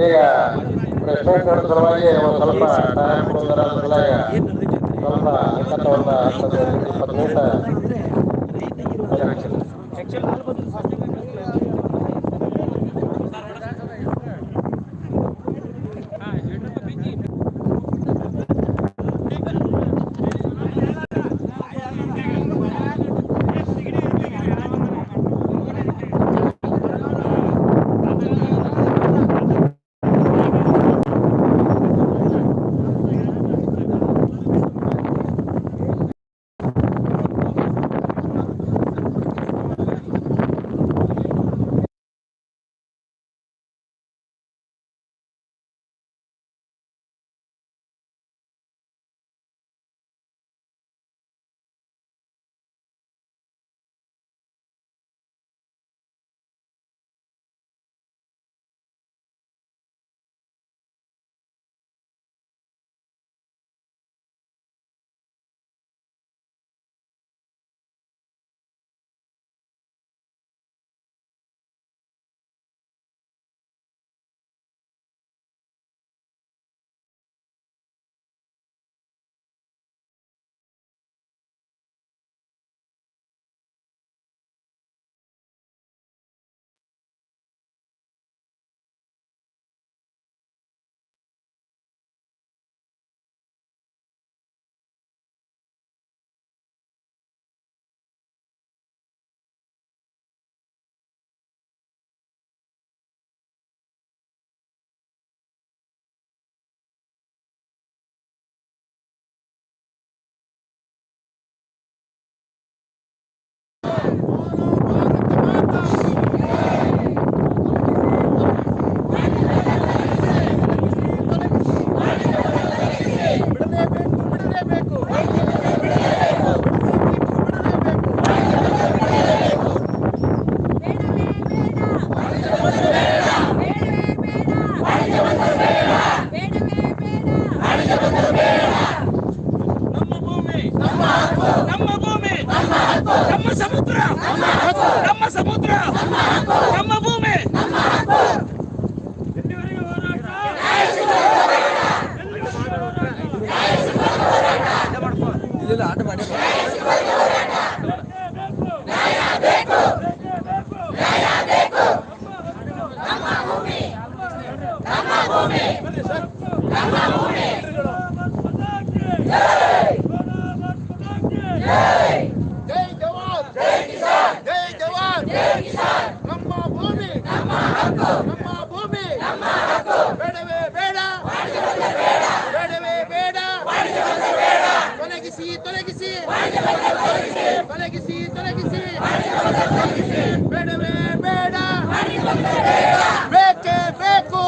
ಈಗ ಪ್ರೆಸಿಡೆಂಟ್ ಸಲುವಾಗಿ ಒಂದು ಸ್ವಲ್ಪ ಟೈಮ್ ಕೊಡೋದರ ಸಲುವಾಗಿ ಸ್ವಲ್ಪ ಹತ್ತು ಇಪ್ಪತ್ತು ನಿಮಿಷ ಬೇಡವೇ ಬೇಡ. ಬೇಡವೇ ಬೇಡ. ತೊಲಗಿಸಿ ತೊಲಗಿಸಿ. ತೊಲಗಿಸಿ ತೊಲಗಿಸಿ. ಬೇಡವೇ ಬೇಡ. ಬೇಕೇ ಬೇಕು.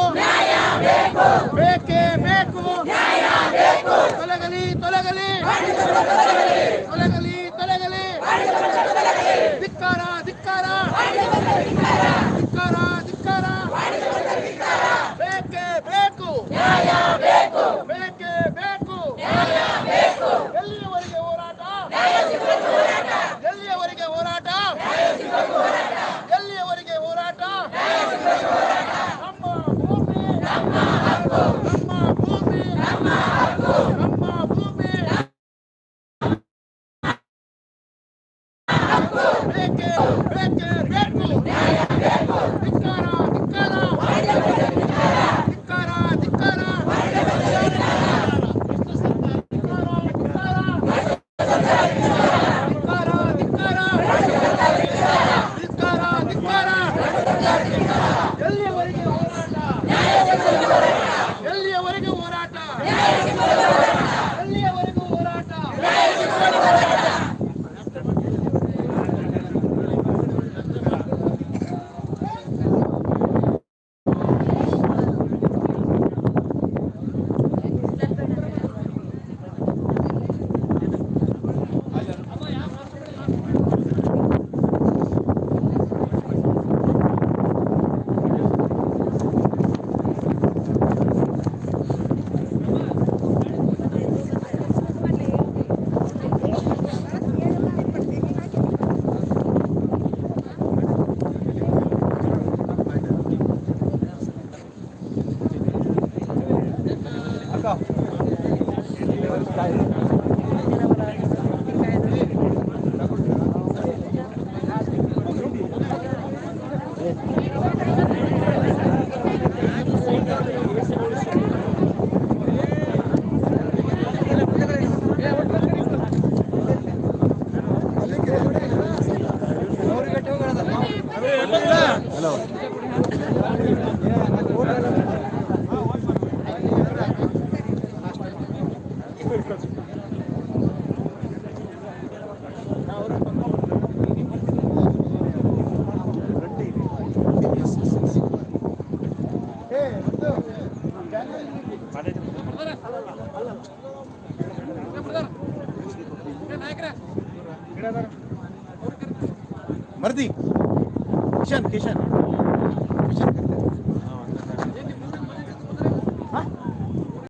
ಬೇಕೇ ಬೇಕು. ತೊಲಗಲಿ ತೊಲಗಲಿ. ತೊಲಗಲಿ ತೊಲಗಲಿ. ಧಿಕ್ಕಾರ ಧಿಕ್ಕಾರ. ಧಿಕ್ಕಾರ ಧಿಕ್ಕಾರ. வருகின்றன Hello. मर्दी। किशन किशन।